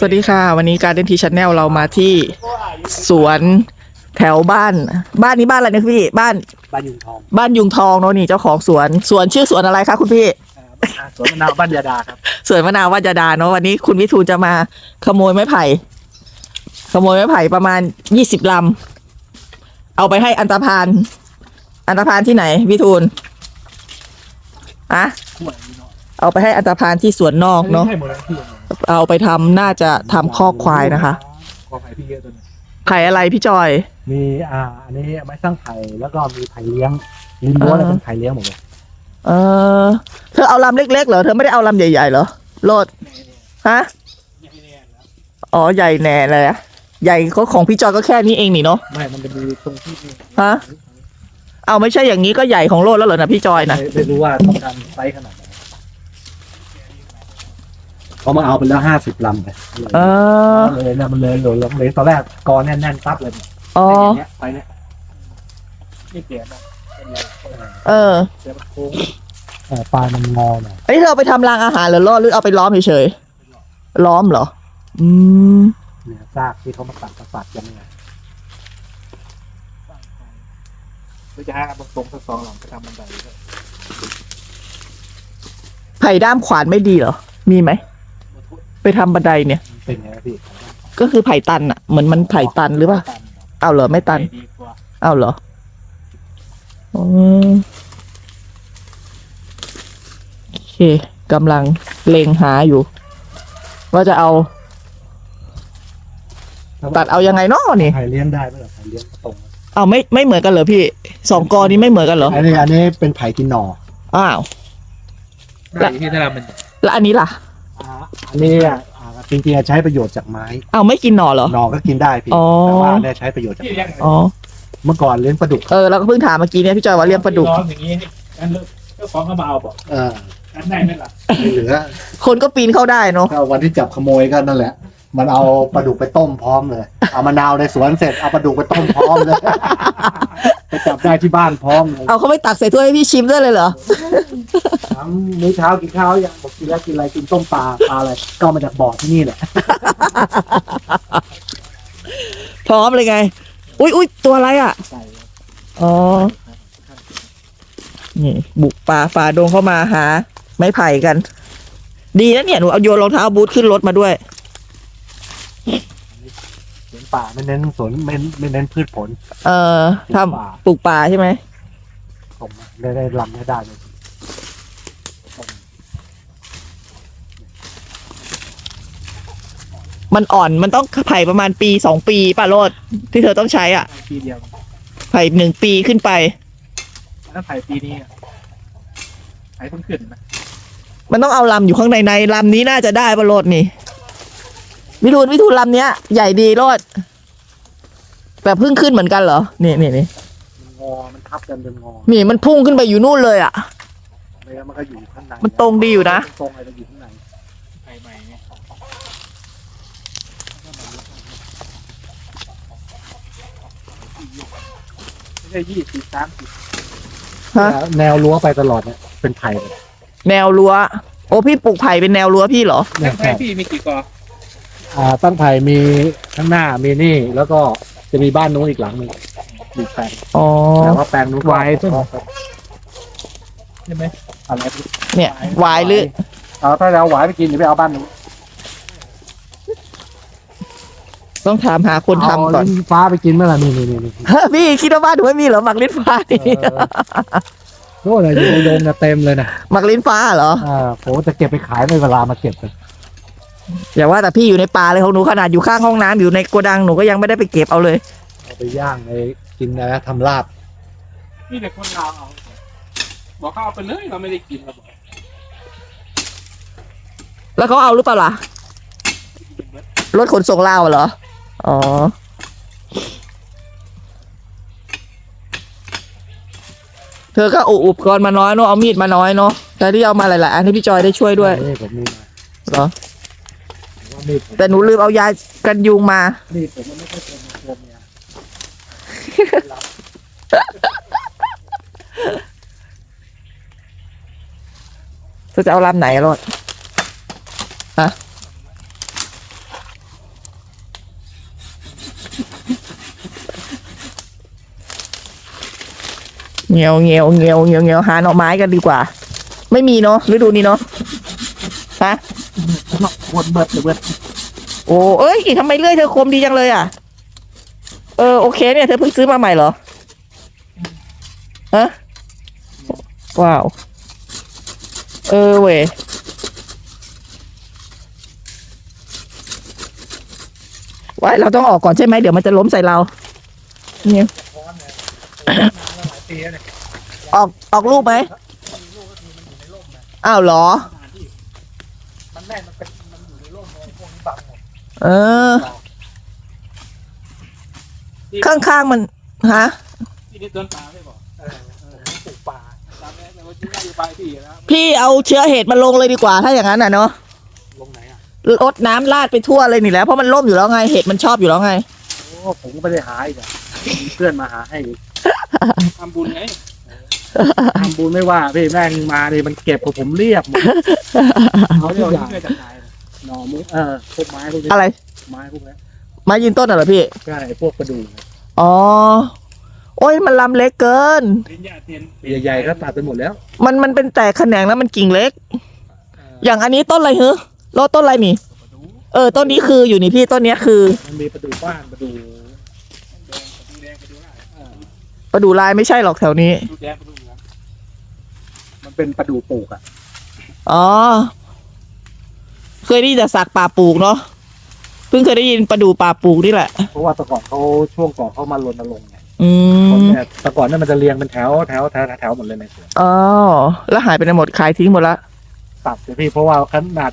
สวัสดีค่ะ วันนี้การเดนทีชแนลเรามาที่สวนแถวบ้าน บ้านนี้บ้านอะไรนะพี่บ้านบ้านยุงทองบ้านยุงทองเนาะนี่เจ้าของสวนสวนชื่อสวนอะไรคะคุณพี่อ่าสวนมะนาวบ้านยาดาครับสวนมะนาววัจดาเนาะวันนี้คุณวิทูลจะมาขโมยไม้ไผ่ ขโมยไม้ไผ่ประมาณยี่สิบลำเอาไปให้อันตรพานอันตรพานที่ไหนวิทูลอะขั้วนี้เนาะเอาไปให้อันตรพานที่สวนนอกเนาะ ให้หมดแล้วที่เอาไปทำน่าจะทำคอกควายนะคะ คอไผ่พี่เยอะตัวนี้ไผ่อะไรพี่จอย มีอ่าอันนี้ไม้สร้างไผ่แล้วก็มีไผ่เลี้ยงริมรั้วอ่าแล้วเป็นไผ่เลี้ยงหมดเลยเออเธอเอาลำเล็กๆเหรอเธอไม่ได้เอาลำใหญ่ๆเหรอโลดฮะอ๋อใหญ่แน่เลยอะใหญ่ก็ของพี่จอยก็แค่นี้เองนี่เนาะไม่ มันจะมีตรงที่นี่ฮะเอาไม่ใช่อย่างนี้ก็ใหญ่ของโลดแล้วเหรอนะพี่จอยนะไม่ไม่รู้ว่าต้องการไซส์ขนาดไหน เขามาเอาไปแล้วห้าสิบลำไปเออเลยนะมันเลยหล่นลงเลยตอนแรกกอแน่นๆปั๊บเลยเนี่ยอ๋อไอ้เนี่ยไปเนี่ยนี่เปลี่ยนนะเออ เดี๋ยวมันโค้งเออปลายมันงอหน่อยไอ้ยเธอเอาไปทำรางอาหารหรือล่อหรือเอาไปล้อมเฉยๆล้อมเหรอ อืม เนี่ยซากที่เขามาตัดกระปัดยังไงเราจะหาบางตรงสักสองหลังไปทำบันไดด้วยไผ่ด้ามขวานไม่ดีเหรอ มีไหม ไปทำบันไดเนี่ยมันเป็นไงนะพี่ก็คือไผ่ตันอะเหมือนมันไผ่ตันหรือเปล่าตันเอาเหรอไม่ตัน ดีกว่าเอาเหรออืมโอเคกำลังเล็งหาอยู่ ว่าจะเอาตัดเอายังไงเนาะนี่ ไผ่เลี้ยงได้ไหมล่ะไผ่เลี้ยงตรงเอาไม่ไม่เหมือนกันเหรอพี่สองกอนี้ไม่เหมือนกันเหรออันนี้อันนี้เป็นไผ่กินหน่ออ้าวได้ที่ถ้าเรามันแล้วอันนี้ล่ะ อ่าอันนี้อะอ่าจริงๆอะใช้ประโยชน์จากไม้เอาไม่กินหน่อเหรอ หน่อก็กินได้พี่อ๋อ แต่ว่าเนี่ยใช้ประโยชน์จากที่ไม้เลี้ยงอ๋อ เมื่อก่อนเลี้ยงปลาดุกเออแล้วก็เพิ่งถามเมื่อกี้เนี่ยพี่จอยว่าเลี้ยงปลาดุก ร้อนอย่างนี้อันเลิกเจ้าของเขามาเอาบอกเอออันไหนไม่ล่ะไม่เหลือคนก็ปีนเข้าได้เนาะถ้าวันที่จับขโมยก็นั่นแหละ มันเอาปลาดุกไปต้มพร้อมเลย เอามะนาวในสวนเสร็จเอาปลาดุกไปต้มพร้อมเลย ไปจับได้ที่บ้านพร้อมเลยเอาเขาไม่ตักใส่ถ้วยให้พี่ชิมด้วยเลยเหรอ ถามมื้อเช้ากินข้าวยังบอกกินแล้วกินอะไรกินต้มปลาปลาอะไรก็เอามาจากบ่อที่นี่แหละพร้อมเลยไง อุ้ยอุ้ยตัวอะไรอะใส่อ๋อ นี่บุกป่าฝ่าดงเข้ามาหา ไม้ไผ่กัน ดีนะเนี่ยหนูเอาโยนรองเท้าบูทขึ้นรถมาด้วยสวน ป่าไม่เน้นสวนไม่ไม่เน้นพืชผล เอ่อทำปลูกป่าใช่ไหมผมได้ได้ลำได้ได้เลยมันอ่อนมันต้องไผ่ประมาณปีสองปีป่ะโรดที่เธอต้องใช้อะ ปีเดียวไผ่หนึ่งปีขึ้นไปถ้าไผ่ปีนี้อะไผ่เพิ่งขึ้นนะมันต้องเอาลำอยู่ข้างในในลำนี้น่าจะได้ป่ะโรดนี่ วิทูลวิทูลลำเนี้ยใหญ่ดีโรดแบบเพิ่งขึ้นเหมือนกันเหรอ นี่นี่นี่มันงอ มันทับกันเป็นงอนี่มันพุ่งขึ้นไปอยู่นู่นเลยอะไม่งั้นมันก็อยู่ข้างในมันตรงดีอยู่นะ ตรงอะไรอยู่ข้างในไผ่ใหม่เนี่ยไม่ใช่ยี่สิบสามสิบฮะ แนวรั้วไปตลอดเนี่ยเป็นไผ่เลยแนวรั้ว โอ้พี่ปลูกไผ่เป็นแนวรั้วพี่เหรอ เนี่ยไผ่พี่มีกี่กอ อ่าตั้งไผ่มีข้างหน้ามีนี่ แล้วก็จะมีบ้านนู้นอีกหลังหนึงอีกแปลงอ๋อ แต่ว่าแปลงนู้นไว้ต้น ใช่ไหมอะไรเนี่ยวายหรือเอาถ้าจะเอาหวายไปกินหรือไปเอาบ้านนู้นต้องถามหาคนทำก่อนเาลิ้ฟ้าไปกินเมื่อไหร่นี่นี่นี่นี่ฮะพี่คิดว่าบ้านหนูไม่มีเหรอหมักลิ้นฟ้านี่เออโน่นเลยอยู่ในโดมเนี่ยเต็มเลยนะหมักลิ้นฟ้าเหรอ อ่าโหจะเก็บไปขายไม่เวลามาเก็บเลย อย่าว่าแต่พี่อยู่ในป่าเลยของหนูขนาดอยู่ข้างห้องน้ำอยู่ในโกดังหนูก็ยังไม่ได้ไปเก็บเอาเลย เอาไปย่างในกินอะไรนะทำลาบนี่เด็กคนลาวเอาบอกเขาเอาไปเลยเราไม่ได้กินเราบอกแล้วเขาเอาหรือเปล่าล่ะ รถขนส่งลาวเหรอ อ๋อ เธอก็อุอุปกรณ์มาน้อยเนาะเอามีดมาน้อยเนาะแต่ที่เอามาหลายๆอันให้พี่จอยได้ช่วยด้วย นี่ผมมีมาเหรอผม แต่หนูลืมเอายากันยุงมาเป็เธอจะเอาลำไหนรถอะเงียวเงียวเงียวเงียวเงียวหาหน่อไม้กันดีกว่า ไม่มีเนาะฤดูนี้เนาะฮะ คนเบิดเลยเบิดโอ้เอ้ยทำไมเลื่อยเธอคมดีจังเลยอะ เออโอเคเนี่ยเธอเพิ่งซื้อมาใหม่เหรอฮะว้าว เออเว้ยว้าเราต้องออกก่อนใช่ไหมเดี๋ยวมันจะล้มใส่เรา เนี่ยออกออกลูกไหมอ้าวเหรอ มันแน่นมันเป็นมันอยู่ในร่มเลยพวกนี้บังหมดเออข้างๆมันฮะที่นี่ต้นปลาไม่บอกเออเออปลูกป่าตามนี้แต่ว่าที่น่าอยู่ปลายที่แล้วพี่เอาเชื้อเห็ดมาลงเลยดีกว่าถ้าอย่างนั้นน่ะเนาะลงไหนอะลดน้ำราดไปทั่วเลยนี่แหล้วเพราะมันล่มอยู่แล้วไงเห็ดมันชอบอยู่แล้วไง โอ้ผมก็ไม่ได้หาอีกอะมีเพื่อนมาหาให้อีกทำบุญไง ทำบุญไม่ว่าพี่แม่งมาเนี่ยมันเก็บกับผมเรียบหมดเขาเรียกว่าเพื่อจะตายหน่อมุกเออพวกไม้พวกนี้อะไร ไม้พวกนี้ไม้ยืนต้นน่ะเหรอพี่ ใช่พวกกระดูกอ๋อ โอ้ยมันลำเล็กเกินลิ้นยาเทียนใหญ่ๆก็ตัดไปหมดแล้ว มันมันเป็นแต่แขนงแล้วมันกิ่งเล็ก อย่างอันนี้ต้นอะไรเหรอโลต้นอะไรนี่ เออ ต้นนี้คืออยู่นี่พี่ต้นเนี้ยคือ มันมีประดูบ้านประดูแดงกระดูแดงกระดูอะไรเออประดูลายไม่ใช่หรอกแถวนี้ มันเป็นประดูปลูกอะ อ๋อ เคยได้ยินแต่สักป่าปลูกเนาะเพิ่งเคยได้ยินประดูป่าปลูกนี่แหละ เพราะว่าแต่ก่อนเขาช่วงก่อนเขามารณรงค์ไงอืคนมเนี่ยแต่ก่อนเนี่ยมันจะเรียงเป็นแถวแถวแถวแถวหมดเลยในสวนอ๋อแล้วหายไปไหนหมดขายทิ้งหมดละ ตัดเลยพี่เพราะว่าขนาด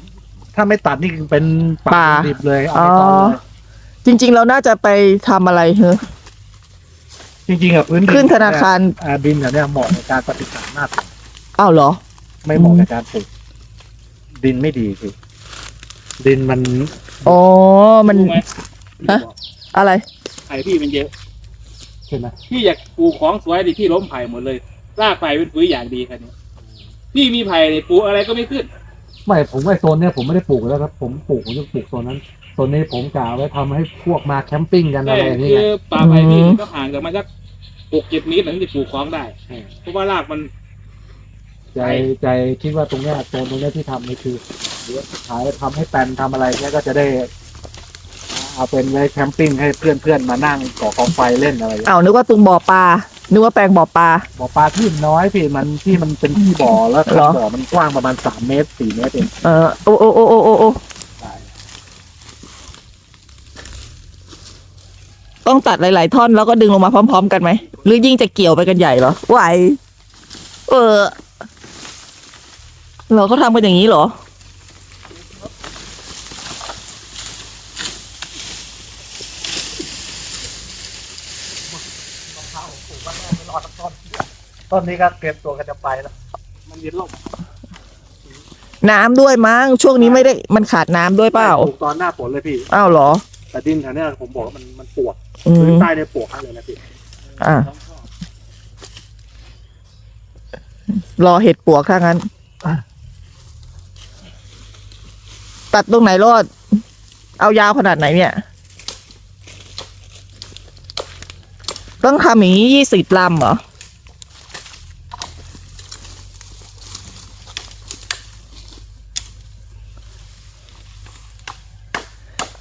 ถ้าไม่ตัดนี่เป็นป่าป่า ดิบเลยเอาไปตอนเลยจริง ๆ เราน่าจะไปทำอะไรเหรอจริงๆอะพื้นดิขึ้นธนาคาร อ่าดินแถวเนี่ยเหมาะในการปฏิบัติหน้าที่ อ้าวเหรอ ไม่เหมาะในการปลูกดินไม่ดีพี่ดินมันอ๋อ มัน รู้ไหมฮะ อะไร ไผ่พี่มันเยอะ ใช่ไหมพี่อยากปลูกของสวยดิพี่ล้มไผ่หมดเลย รากไผ่เป็นปุ๋ยอย่างดีครับเนี่ยพี่มีไผ่เนี่ยปลูกอะไรก็ไม่ขึ้น ไม่ผมว่าโซนเนี่ยผมไม่ได้ปลูกแล้วครับ ผมปลูกผมจะปลูกโซนนั้นโซนนี้ผมกะไว้ทำให้พวกมาแคมปิ้งกันใช่อะไรอย่างเงี้คืย อป่าไผ่พี่อืม ก็ห่างกันมาสักหกเจ็ดเมตรถึงจะปลูกของได้ เพราะว่ารากมัน ใจใจคิดว่าตรงเนี้ยโซนตรงเนี้ยที่ทำนี่คือเดี๋ยวขายทำให้แปลนทำอะไรเนี่ยก็จะได้ เอาเป็นไว้แคมปิ้งให้เพื่อนเพื่อนๆมานั่งก่อกองไฟเล่นอะไรอย่างเงี้ยอ้าวนึกว่าตุงบ่อปลา นึกว่าแปลงบ่อปลา บ่อปลาที่น้อยพี่มันที่มันเป็นที่บ่อแล้วเหรอ บ่อมันกว้างประมาณสามเมตรสี่เมตรเองเออโอ้โอ้โอ้โอ้โอ้โอ้ต้องตัดหลาย ๆ ท่อนแล้วก็ดึงลงมาพร้อม ๆ กันไหม หรือยิ่งจะเกี่ยวไปกันใหญ่เหรอไหวเออ เราก็ทำกันอย่างนี้เหรอ ต้นนี้ก็เตรียมตัวกันจะไปแล้ว มันเย็นลมน้ำด้วยมั้งช่วงนี้ไม่ได้มันขาดน้ำด้วยเปล่า ปลูกตอนหน้าฝนเลยพี่ อ้าวเหรอ แต่ดินแถวเนี้ยผมบอกว่ามันมันปวกอืพื้นมใต้เนี่ยปวกมากเลยนะพี่อะต้องชอบรอเห็ดปวกถ้างั้น ตัดตรงไหนรอด เอายาวขนาดไหนเนี่ย ต้องทำอย่างนี้ยี่สิบลำเหรอ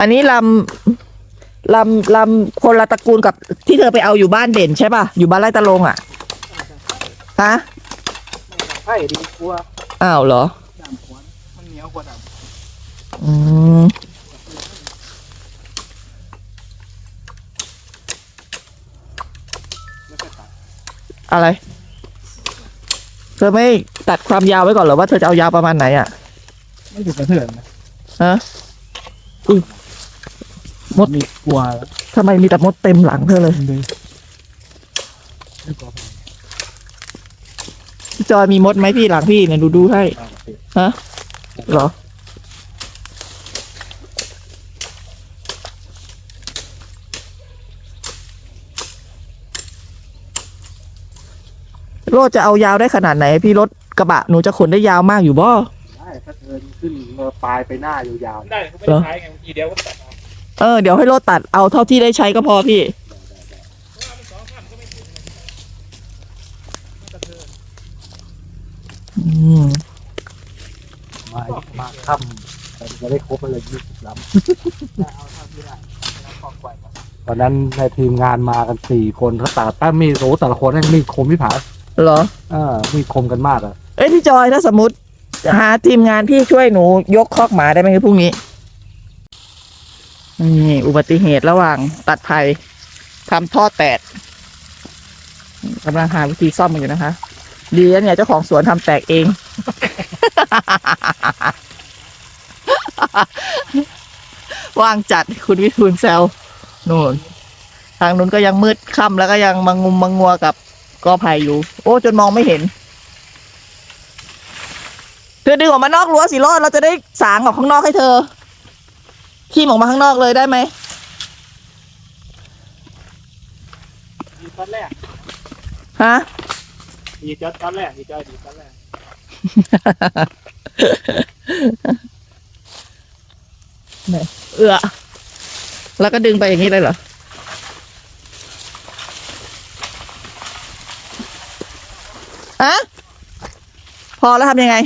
อันนี้ลำลำลำคนละตระกูลกับที่เธอไปเอาอยู่บ้านเด่นใช่ป่ะ อยู่บ้านไร่ตะลงอะ ฮะไผ่ดีกว่าอ้าวเหรอดำขวานมันเหนียวกว่าดอืมำไม่ค่อยตัดอะไร เธอไม่ตัดความยาวไว้ก่อนเหรอว่าเธอจะเอายาวประมาณไหนอะ ไม่ถูกกระเทือนนะฮะมดมีกลัวแล้วทำไมมีแต่มดเต็มหลังเธอเลยไม่กลัวพี่จอยมีมดไหมพี่หลังพี่เนี่ยดูดูให้มากพี่ฮะเหรอ โรดจะเอายาวได้ขนาดไหน พี่รถกระบะหนูจะขนได้ยาวมากอยู่บ่ได้ถ้าเทินขึ้นมาปลายไปหน้ายาวได้เขาไม่ได้ใช้ไงบางทีเดียวก็ตัดเอาเออเดี๋ยวให้โรดตัดเอาเท่าที่ได้ใช้ก็พอพี่ อืมมามาค่ำแต่จะได้ครบเลยยี่สิบลำตอนนั้นในทีมงานมากันสี่คนเขาตัดแป้มีดโอ้แต่ละคนนั่นมีดคมที่ผา เหรอเออมีดคมกันมากอะเอ้ยพี่จอยถ้าสมมติหาทีมงานพี่ช่วยหนูยกคอกหมาได้ไหมคือพรุ่งนี้นี่อุบัติเหตุระหว่างตัดไผ่ทำท่อแตกกำลังหาวิธีซ่อมกันอยู่นะคะ ดีนะเนี่ยเจ้าของสวนทำแตกเอง ว่างจัดคุณวิทูลแซวนู่น ทางนู้นก็ยังมืดค่ำแล้วก็ยังมางุมมังงัวกับ กอไผ่อยู่ โอ้ จนมองไม่เห็น เธอดึงออกมานอกรั้วสิรอดเราจะได้สางออกข้างนอกให้เธอขีมออกมาข้างนอกเลยได้ไหมดีตอนแรกฮะดีจอดตอนแรกดีจอยดีตอนแรกเอื้อแล้วก็ดึงไปอย่างนี้เลยเหรอ อะพอแล้วทำยังไง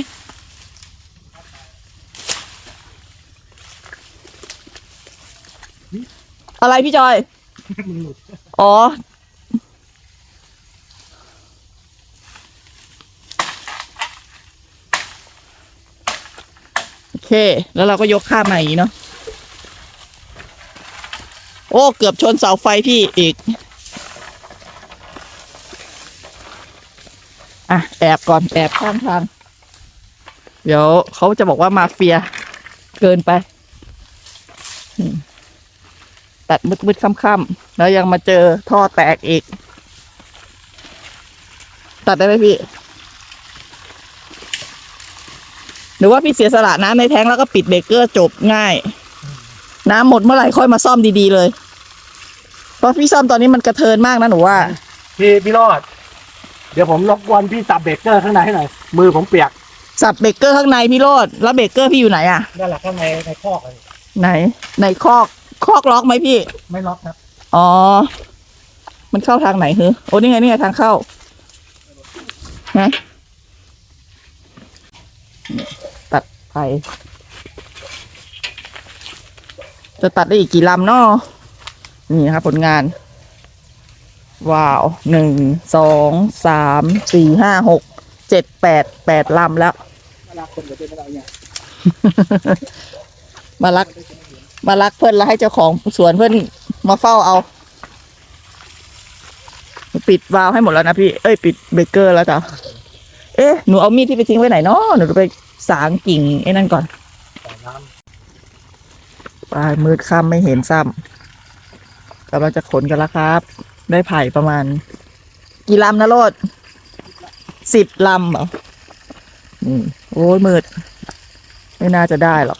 อะไรพี่จอย อ๋อ โอเค แล้วเราก็ยกข้ามมาอย่างนี้เนาะ โอ้ เกือบชนเสาไฟพี่อีก อะแอบก่อนแอบข้างทาง เดี๋ยวเขาจะบอกว่ามาเฟีย เกินไปอืมตัดมืดๆค่ำๆแล้วยังมาเจอท่อแตกอีก ตัดได้ไหมพี่ หรือว่าพี่เสียสละน้ำในแท้งแล้วก็ปิดเบรกเกอร์จบง่าย น้ำหมดเมื่อไหร่ค่อยมาซ่อมดีๆเลย เพราะพี่ซ่อมตอนนี้มันกระเทินมากนะหนูว่า พี่พี่รอด เดี๋ยวผมรบกวนพี่สับเบรกเกอร์ข้างในให้หน่อย มือผมเปียก สับเบรกเกอร์ข้างในพี่โรดแล้วเบรกเกอร์พี่อยู่ไหนอะนั่นแหละข้างในในคอกเลยไหนในคอกคอกล็อกไหมพี่ ไม่ล็อกครับ อ๋อ มันเข้าทางไหนฮึโอ้นี่ไงนี่ไงทางเข้าฮะตัดไปจะตัดได้อีกกี่ลำเนาะนี่นะครับผลงาน ว้าวหนึ่งสองสามสี่ห้าหกเจ็ดแปดแปดลำแล้ว มารัก มารักเพื่อนแล้วให้เจ้าของสวนเพื่อนมาเฝ้าเอา ปิดวาล์วให้หมดแล้วนะพี่ เอ้ย ปิดเบรกเกอร์แล้วจ้ะเอ๊ะ หนูเอามีดที่ไปทิ้งไว้ไหนเนาะหนูไปสางกิ่งไอ้นั่นก่อนปลายมืดค่ำไม่เห็นซ้ำกำลังจะขนกันแล้วครับ ได้ไผ่ประมาณ กี่ลำนะโรดสิบลำเหรออืมโอ้ยมืด ไม่น่าจะได้หรอก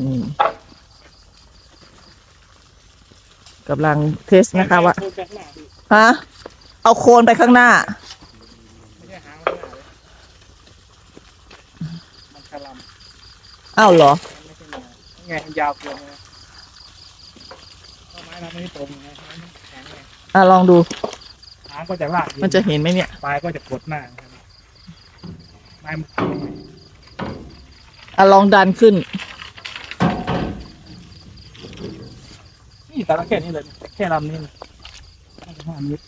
อืมกำลังเทสนะคะว่าโคนแปลกหน้าพี่ฮะเอาโคนไปข้างหน้าไม่ใช่หางมันหน้าเลยมันคลำอ้าวเหรอมันไม่ใช่แนวไงมันยาวเกินไงต้นไม้เราไม่ได้ตรงไงมันแข็งไง อะลองดูหางก็จะลากมันจะเห็นไหมเนี่ย ปลายก็จะกดหน้าครับไม้มันอะลองดันขึ้น นี่แต่ละแค่นี้เลย แค่ลำนี้เลยห้าสิบห้าเมตร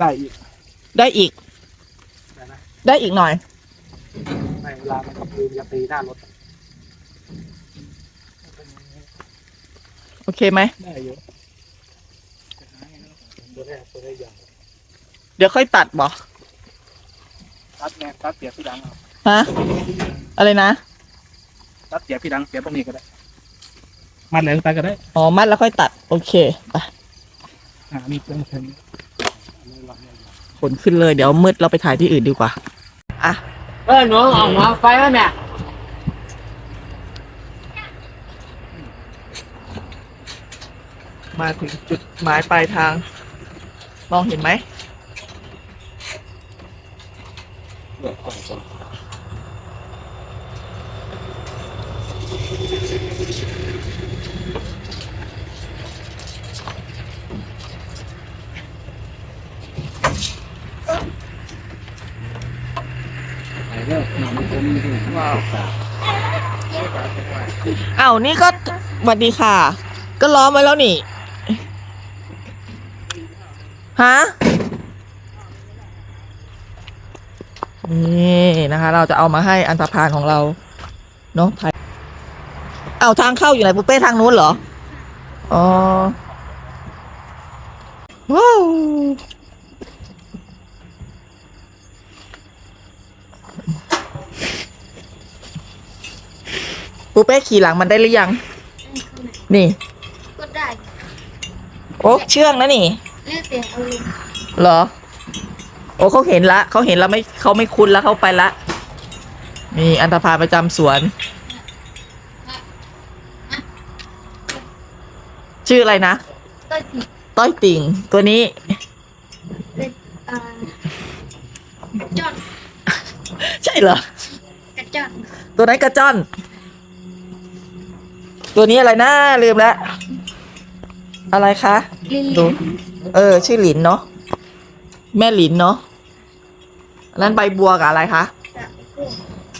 ได้อีกได้อีก ได้ไหมได้อีกหน่อยำใน เวลามันกับมือมันจะตีหน้ารถโอเคไหม ได้อยู่ตัวแรกตัวแรกใหญ่เดี๋ยวค่อยตัดบ่ตัดไงตัดเสียบพี่ดังเอาฮะ อะไรนะ ตัดเสียบพี่ดังเสียบตรงนี้ก็ได้มันเลยตัดก็ได้อ๋อ มัดแล้วค่อยตัด โอเคไปหามีเครื่องเทนขนขึ้นเลย เดี๋ยวมืดเราไปถ่ายที่อื่นดีกว่า อะ เออหนูออกมาไฟไหมแม่มาถึงจุดหมายปลายทาง มองเห็นไหมานี่ก็สวัสดีค่ะ ก็ล้อมไว้แล้วนี่ ฮะ นี่นะคะ เราจะเอามาให้อันธพาลของเรา เนาะไผ่เอาทางเข้าอยู่ไหนปุเป้ทางนู้นเหรอ อ๋อ ว้าว ปูเป้ขี่หลังมันได้หรือยัง นี่ ก็ได้โอ้เชื่องนะนี่แล้วแต่อารมณ์เหรอ โอ้เขาเห็นละเขาเห็นแล้วไม่เขาไม่คุ้นแล้วเขาไปละนี่อันธพาลประจำสวน ชื่ออะไรนะก็ผิดต้อยติ่งตัวนี้ เป็นอ่ากระจอนใช่เหรอ กระจอนตัวนั้นกระจ้อน ตัวนี้อะไรนะลืมแล้วอะไรคะลิลดูลี่เออ ชื่อหลินเนาะแม่หลินเนาะอันนั้นใบบัวกับอะไรคะกับกุ้ง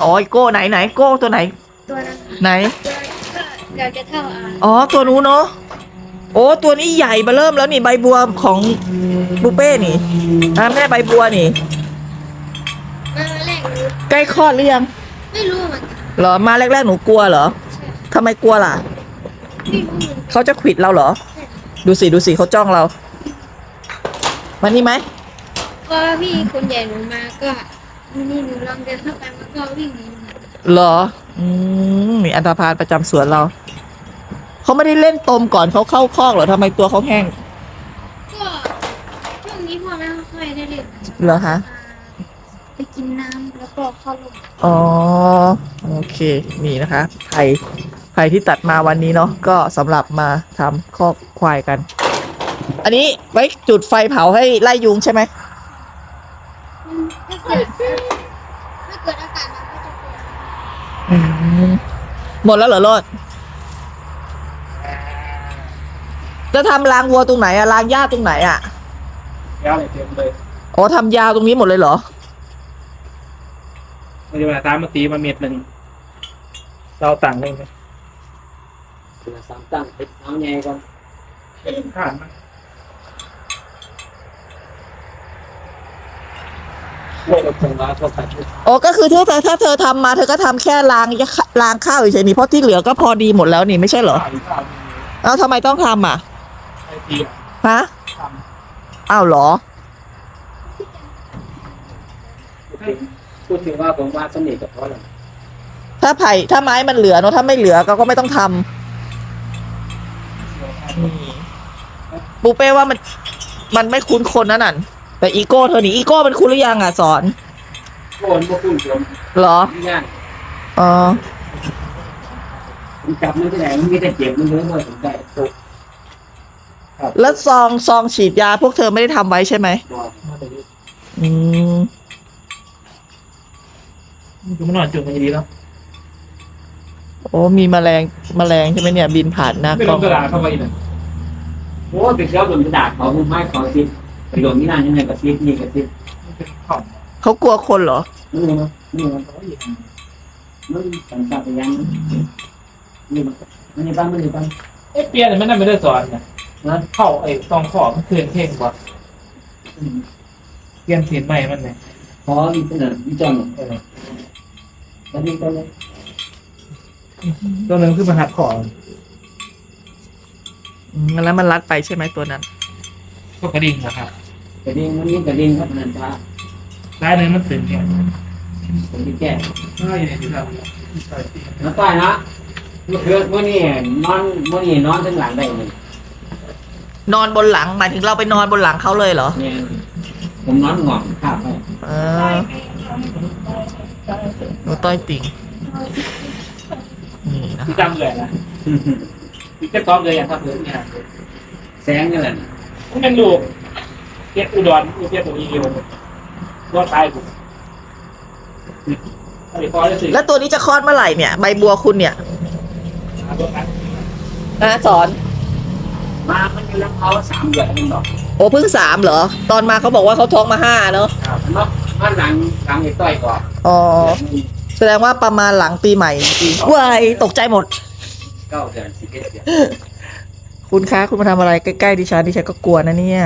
อ๋อไอโก้ไหนไหนโก้ตัวไหน ตัวนั้นไหนตัวนั้นก็เดี๋ยวจะเท่าอ่าอ๋อตัวนู้นเนาะโอ้ตัวนี้ใหญ่มาเริ่มแล้วนี่ใบบัวของบุเป้นี่อ่าแม่ใบบัวนี่ มาแรกหนูใกล้คลอดหรือยังไม่รู้เหมือนกันเหรอมาแรกๆหนูกลัวเหรอ ทำไมกลัวล่ะไม่รู้เหมือนกันเขาจะขวิดเราเหรอ ดูสิ ดูสิเขาจ้องเรา มานี่ไหมเพราะว่าพี่คนใหญ่หนูมาก็นี่หนูลองเดินเข้าไปมันก็วิ่งหนีหนูเหรอ อืมมีอันธพาลประจำสวนเรา เขาไม่ได้เล่นตมก่อนเขาเข้าคอกเหรอทำไมตัวเขาแห้ง ก็ช่วงนี้พ่อไม่ค่อยได้เล่นเหรอคะ ไปกินน้ำแล้วก็เข้าลง อ๋อ โอเค นี่นะคะไผ่ไผ่ที่ตัดมาวันนี้เนาะก็สำหรับมาทำคอกควายกัน อันนี้ไว้จุดไฟเผาให้ไล่ยุงใช่ไหมถ้าเกิดถ้าเกิดอากาศหนาวก็จะเปิดอืมหมดแล้วเหรอโรดจะทำรางวัวตรงไหนอะรางหญ้าตรงไหนอะยาวเลยเต็มเลยอ๋อทำยาวตรงนี้หมดเลยเหรอมันจะมาตามมาตีมาเม็ดหนึ่งเราต่างเลยไหม สามตั้งเป็นเอาใหญ่ก่อนผ่านมาโอ้ยเราคงว่าเขาตัดชุดอ๋อก็คือถ้าเธอถ้าเธอทำมาเธอก็ทำแค่รางรางข้าวเฉยๆนี่เพราะที่เหลือก็พอดีหมดแล้วนี่ไม่ใช่เหรอข้าวข้าวแล้วทำไมต้องทำอะไอตีฮะทอ้าวเหรอำพูดถึงว่าผมว่าสนิทกับเขาเลยถ้าไผ่ถ้าไม้มันเหลือเนอะถ้าไม่เหลือก็ก็ไม่ต้องทำ ปูเป้ว่ามันมันไม่คุ้นคนนั่นน่ะแต่อีโก้เธอนี่อีโก้มันคุ้นหรือยังอะสอนโอนพวกคุณผมเหรอไม่ยากอ๋อผมจับมือที่ไหนมันมีแต่เจ็บมือเยอะเลยผมได้ตกแล้วซองซองฉีดยาพวกเธอไม่ได้ทำไว้ใช่ไหมบอกอืมคือมันนอนจุดมันดีแล้วโอ้มีแมลงแมลงใช่ไหมเนี่ย บินผ่านหน้าไม่กลล้องงกระดาษเข้าไปเลย โอ้ไปเที่ยวบนกระดาษเขามุมไม้ขอซิประโยชน์นี่นั่นยังไงกับซินี่กับซิมันเป็นของเขากลัวคนเหรอนี่มันนี่มันมันสังกัดไปยังนี่มันมันนี่บ้างมันนี่บ้างไอ้เปียเนี่ยมันน่าไม่ได้สอนนะนะเข้าไอ้ตองขอบมันคืนเท่งกว่าเปลี่ยนเสียนใหม่มันเนี่ยพอมีเสนอมีจอนเออแล้วนี่ก็เลยตัวหนึ่งคือมันหัดขออืม แล้วมันรัดไปใช่ไหมตัวนั้นก็กระดิ่งนะครับกระดิ่งมันนี่กระดิ่งครับนันทาซ้ายหนึงมันตื่นเนี่ยผมที่แก้ก็อยู่ในที่เราแล้วก็นะเมื่อคืนเมื่อนี่นอนเมื่อนี่นอนทั้งหลังได้เลยนอนบนหลังหมายถึงเราไปนอนบนหลังเขาเลยเหรอเนี่ยผมนอนหงอกข้าวไปเออหนูต้อยติ่งนี่นะที่จำเลยนะ ที่จะซ้อมเลยอย่างทับเลยเนี่ยแสงนี่แหละมันเป็นลูกเก็บอุดรอุเก็บตัวอีเดียวรอดตายผมไอ้พอจะสิแล้วตัวนี้จะคลอดเมื่อไหร่เนี่ย ใบบัวคุณเนี่ยนะสอน มามันอยู่แล้วเขาสามเดือนมันบอกโอ้เพิ่งสามเหรอ ตอนมาเขาบอกว่าเขาท้องมาห้าเนาะครับมันบอกมันหลังหลังไอ้ต้อยก่อนอ๋อแสดงว่าประมาณหลังปีใหม่ว้ายตกใจหมด เก้าเดือนสิบเอ็ดเดือนคุณคะคุณมาทำอะไรใกล้ๆดิฉันดิฉันก็กลัวนะเนี่ย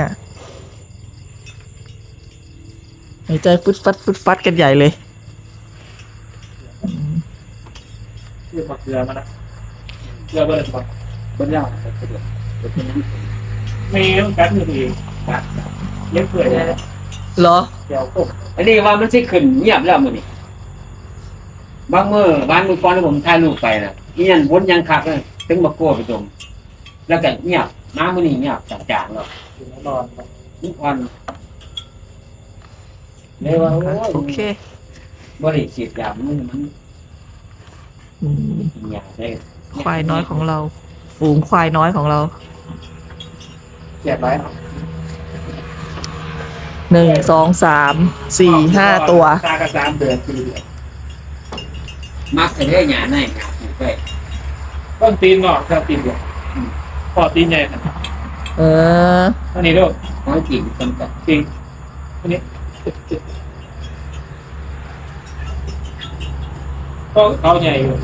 หายใจฟึดฟัดฟึดฟัดกันใหญ่เลยเกลือมาเกลือมานะเกลือเบอร์หนึ่งก่อนบนยาวไปเดือนเดือนนั้นมีต้องการมือดีกัดเลี้ยงเปื่อยเลยเหรอเดี๋ยวต้มอันนี้ว่ามันสิขึ้นเงียบแล้วมื้อนี้บางมื้อบ้านมือก่อนที่ผมถ่ายรูปไปน่ะ อีหยังวนยังคักเลยถึงมาโก้ไปจมแล้วก็เงียบมามื้อนี้เงียบจางๆแล้วกินแล้วนอนทุกวันเลยว่าโอ้ยโอเคบ่ได้ฉีดยามันมันอืมกินยาได้ควายน้อยของเรา ฝูงควายน้อยของเราเจ็บไหมหนึ่งสองสามสี่ห้าตัว ตากระสามเดือนสี่เดือน มักจะได้หยาในหยาปลูกไปต้นตีนงอกครับตีนเดียวพอตีนใหญ่นะเอออันนี้ด้วยน้อยจริงจำกัดจริงอันนี้ก็เขาใหญ่อยู่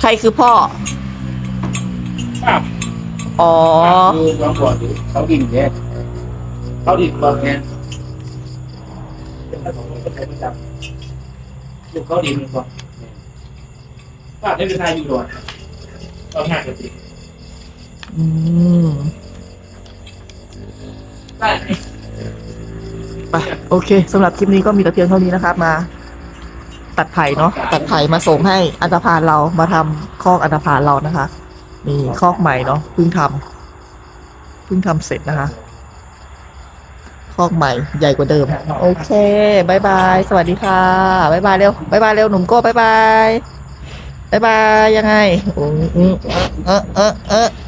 ใครคือพ่อป้าบอ๋อ ดูลองก่อนดูเขาดินเยอะเขาดิบก่อนเนี่ ยเป็นขนมเป็นขนมดำดูเขาดิบก่อนป้าบได้เป็นทายอยู่ด้วยเอาง่ายกว่าจริงอืมได้ไปโอเคสำหรับคลิปนี้ก็มีแต่เพียงเท่านี้นะครับ มา ตัดไผ่เนาะตัดไผ่มาส่งให้อันธพาลเรามาทำคอกอันธพาลเรานะคะ นี่คอกใหม่เนาะเพิ่งทำเพิ่งทำเสร็จนะคะค อกใหม่ใหญ่กว่าเดิม โอเคบายบาย สวัสดีค่ะบายบายเร็วบายบายเร็วหนุ่มโก้บายบายบายบายยังไงอืมอืมเออเออเออเออ